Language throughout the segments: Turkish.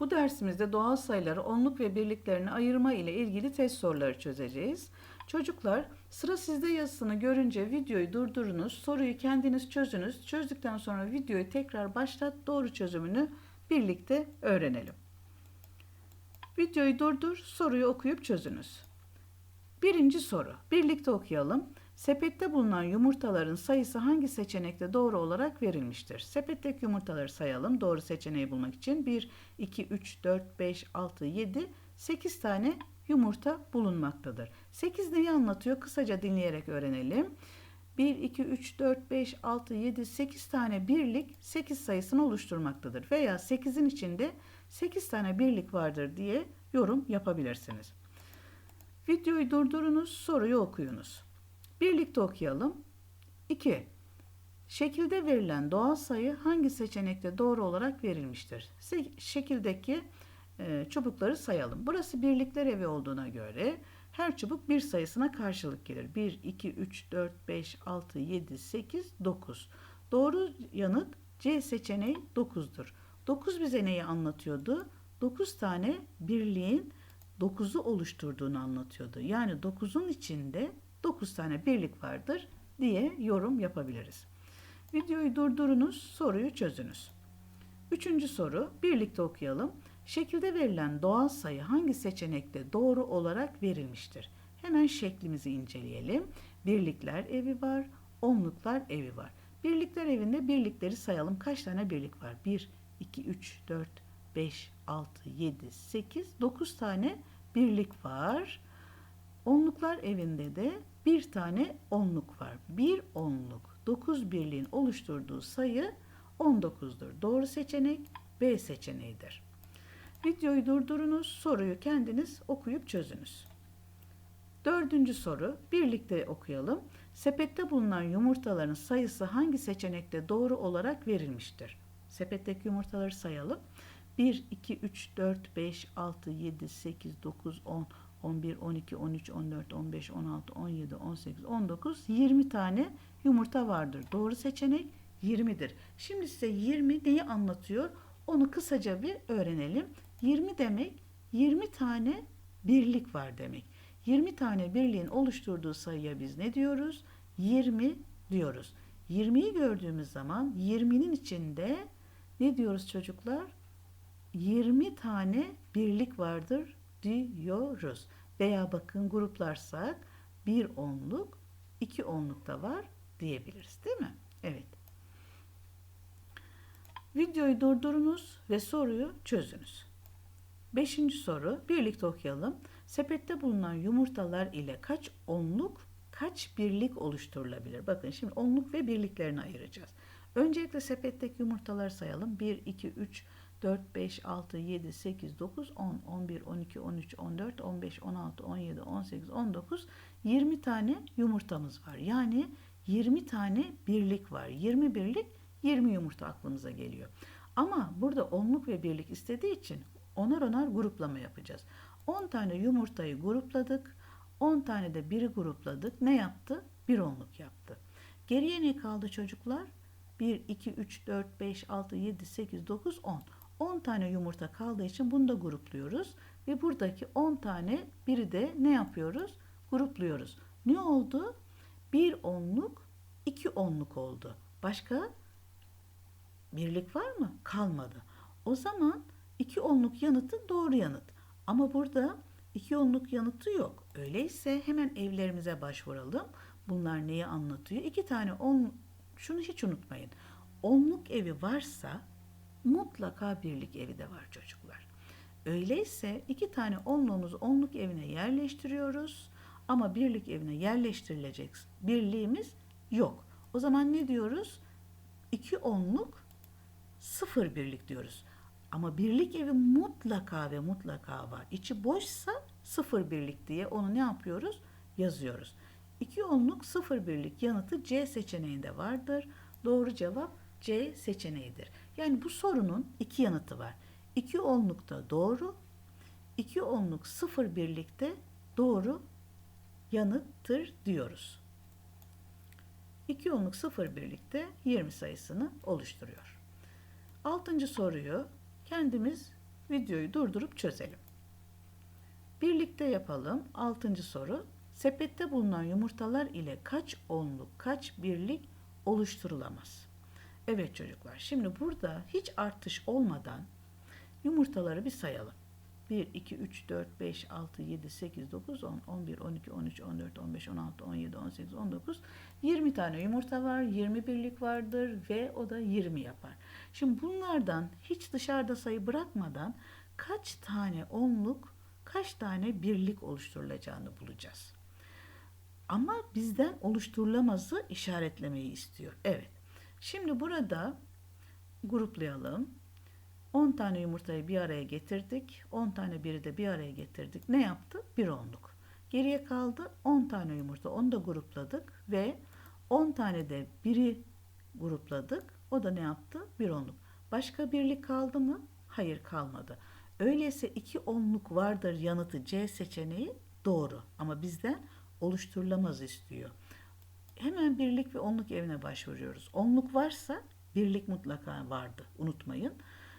Bu dersimizde doğal sayıları onluk ve birliklerini ayırma ile ilgili test soruları çözeceğiz. Çocuklar sıra sizde yazısını görünce videoyu durdurunuz, soruyu kendiniz çözünüz. Çözdükten sonra videoyu tekrar başlat, doğru çözümünü birlikte öğrenelim. Videoyu durdur, soruyu okuyup çözünüz. Birinci soru. Birlikte okuyalım. Sepette bulunan yumurtaların sayısı hangi seçenekte doğru olarak verilmiştir? Sepetteki yumurtaları sayalım. Doğru seçeneği bulmak için 1, 2, 3, 4, 5, 6, 7, 8 tane yumurta bulunmaktadır. 8 neyi anlatıyor? Kısaca dinleyerek öğrenelim. 1, 2, 3, 4, 5, 6, 7, 8 tane birlik 8 sayısını oluşturmaktadır. Veya 8'in içinde 8 tane birlik vardır diye yorum yapabilirsiniz. Videoyu durdurunuz, soruyu okuyunuz. Birlikte okuyalım. 2. Şekilde verilen doğal sayı hangi seçenekte doğru olarak verilmiştir? Şekildeki e, çubukları sayalım. Burası birlikler evi olduğuna göre her çubuk bir sayısına karşılık gelir. 1, 2, 3, 4, 5, 6, 7, 8, 9. Doğru yanıt C seçeneği 9'dur. 9 bize neyi anlatıyordu? 9 tane birliğin 9'u oluşturduğunu anlatıyordu. Yani 9'un içinde 9 tane birlik vardır diye yorum yapabiliriz. Videoyu durdurunuz, soruyu çözünüz. Üçüncü soru, birlikte okuyalım. Şekilde verilen doğal sayı hangi seçenekte doğru olarak verilmiştir? Hemen şeklimizi inceleyelim. Birlikler evi var, onluklar evi var. Birlikler evinde birlikleri sayalım. Kaç tane birlik var? 1, 2, 3, 4, 5, 6, 7, 8, 9 tane birlik var. Onluklar evinde de bir tane onluk var. Bir onluk 9 birliğin oluşturduğu sayı 19'dur. Doğru seçenek B seçeneğidir. Videoyu durdurunuz, soruyu kendiniz okuyup çözünüz. Dördüncü soru, birlikte okuyalım. Sepette bulunan yumurtaların sayısı hangi seçenekte doğru olarak verilmiştir? Sepetteki yumurtaları sayalım. 1, 2, 3, 4, 5, 6, 7, 8, 9, 10, 11, 12, 13, 14, 15, 16, 17, 18, 19, 20 tane yumurta vardır. Doğru seçenek 20'dir. Şimdi size 20 neyi anlatıyor? Onu kısaca bir öğrenelim. 20 demek 20 tane birlik var demek. 20 tane birliğin oluşturduğu sayıya biz ne diyoruz? 20 diyoruz. 20'yi gördüğümüz zaman 20'nin içinde ne diyoruz çocuklar? 20 tane birlik vardır diyoruz. Veya bakın gruplarsak bir onluk, iki onluk da var diyebiliriz değil mi? Evet. Videoyu durdurunuz ve soruyu çözünüz. Beşinci soru birlikte okuyalım. Sepette bulunan yumurtalar ile kaç onluk, kaç birlik oluşturulabilir? Bakın şimdi onluk ve birliklerini ayıracağız. Öncelikle sepetteki yumurtaları sayalım. 1, 2, 3, 4, 5, 6, 7, 8, 9, 10, 11, 12, 13, 14, 15, 16, 17, 18, 19, 20 tane yumurtamız var. Yani 20 tane birlik var. 20 birlik 20 yumurta aklımıza geliyor. Ama burada onluk ve birlik istediği için onar onar gruplama yapacağız. 10 tane yumurtayı grupladık. 10 tane de biri grupladık. Ne yaptı? Bir onluk yaptı. Geriye ne kaldı çocuklar? 1, 2, 3, 4, 5, 6, 7, 8, 9, 10. 10 tane yumurta kaldığı için bunu da grupluyoruz. Ve buradaki 10 tane biri de ne yapıyoruz? Grupluyoruz. Ne oldu? Bir onluk, iki onluk oldu. Başka birlik var mı? Kalmadı. O zaman iki onluk yanıtı doğru yanıt. Ama burada iki onluk yanıtı yok. Öyleyse hemen evlerimize başvuralım. Bunlar neyi anlatıyor? İki tane on, şunu hiç unutmayın. Onluk evi varsa mutlaka birlik evi de var çocuklar. Öyleyse iki tane onluğumuzu onluk evine yerleştiriyoruz ama birlik evine yerleştirilecek birliğimiz yok. O zaman ne diyoruz? İki onluk sıfır birlik diyoruz. Ama birlik evi mutlaka ve mutlaka var. İçi boşsa sıfır birlik diye onu ne yapıyoruz? Yazıyoruz. İki onluk sıfır birlik yanıtı C seçeneğinde vardır. Doğru cevap C seçeneğidir. Yani bu sorunun iki yanıtı var. İki onlukta doğru, iki onluk sıfır birlikte doğru yanıttır diyoruz. İki onluk sıfır birlikte 20 sayısını oluşturuyor. Altıncı soruyu kendimiz Videoyu durdurup çözelim. Birlikte yapalım. Altıncı soru. Sepette bulunan yumurtalar ile kaç onluk, kaç birlik oluşturulamaz? Evet çocuklar, şimdi burada hiç artış olmadan yumurtaları bir sayalım. 1, 2, 3, 4, 5, 6, 7, 8, 9, 10, 11, 12, 13, 14, 15, 16, 17, 18, 19, 20 tane yumurta var, 20 birlik vardır ve o da 20 yapar. Şimdi bunlardan hiç dışarıda sayı bırakmadan kaç tane onluk, kaç tane birlik oluşturulacağını bulacağız. Ama bizden oluşturulamazı işaretlemeyi istiyor. Evet. Şimdi burada gruplayalım. 10 tane yumurtayı bir araya getirdik. 10 tane biri de bir araya getirdik. Ne yaptı? Bir onluk. Geriye kaldı 10 tane yumurta. Onu da grupladık ve 10 tane de biri grupladık. O da ne yaptı? Bir onluk. Başka birlik kaldı mı? Hayır kalmadı. Öyleyse iki onluk vardır yanıtı C seçeneği doğru. Ama bizden oluşturulamaz istiyor. Hemen birlik ve onluk evine başvuruyoruz. Onluk varsa birlik mutlaka vardı. Unutmayın.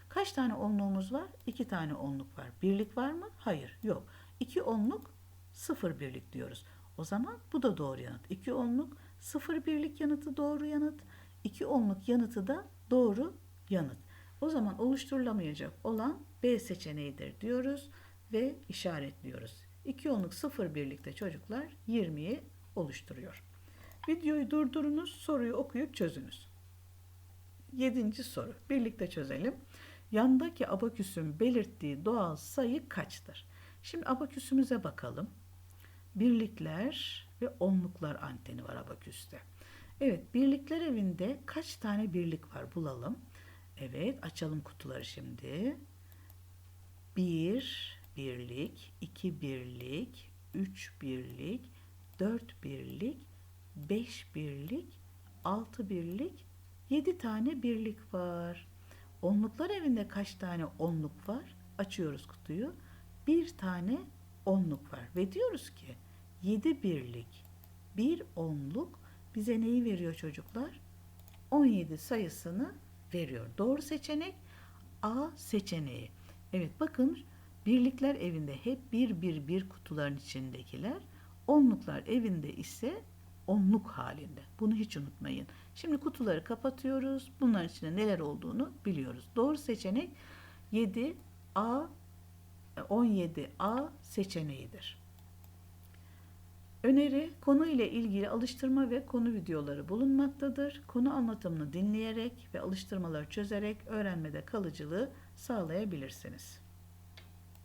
Kaç tane onluğumuz var? İki tane onluk var. Birlik var mı? Hayır, yok. İki onluk, sıfır birlik diyoruz. O zaman bu da doğru yanıt. İki onluk, sıfır birlik yanıtı doğru yanıt. İki onluk yanıtı da doğru yanıt. O zaman oluşturulamayacak olan B seçeneğidir diyoruz ve işaretliyoruz. İki onluk sıfır birlikte çocuklar 20'yi oluşturuyor. Videoyu durdurunuz, soruyu okuyup çözünüz. Yedinci soru. Birlikte çözelim. Yandaki abaküsün belirttiği doğal sayı kaçtır? Şimdi abaküsümüze bakalım. Birlikler ve onluklar anteni var abaküste. Evet, birlikler evinde kaç tane birlik var bulalım. Evet, açalım kutuları şimdi. Bir birlik, iki birlik, üç birlik, dört birlik, beş birlik, altı birlik, yedi tane birlik var. Onluklar evinde kaç tane onluk var? Açıyoruz kutuyu. Bir tane onluk var. Ve diyoruz ki 7 birlik bir onluk bize neyi veriyor çocuklar? 17 sayısını veriyor. Doğru seçenek A seçeneği. Evet bakın birlikler evinde hep bir bir bir kutuların içindekiler. Onluklar evinde ise onluk halinde. Bunu hiç unutmayın. Şimdi kutuları kapatıyoruz. Bunların içinde neler olduğunu biliyoruz. Doğru seçenek 7A 17A seçeneğidir. Öneri, konu ile ilgili alıştırma ve konu videoları bulunmaktadır. Konu anlatımını dinleyerek ve alıştırmaları çözerek öğrenmede kalıcılığı sağlayabilirsiniz.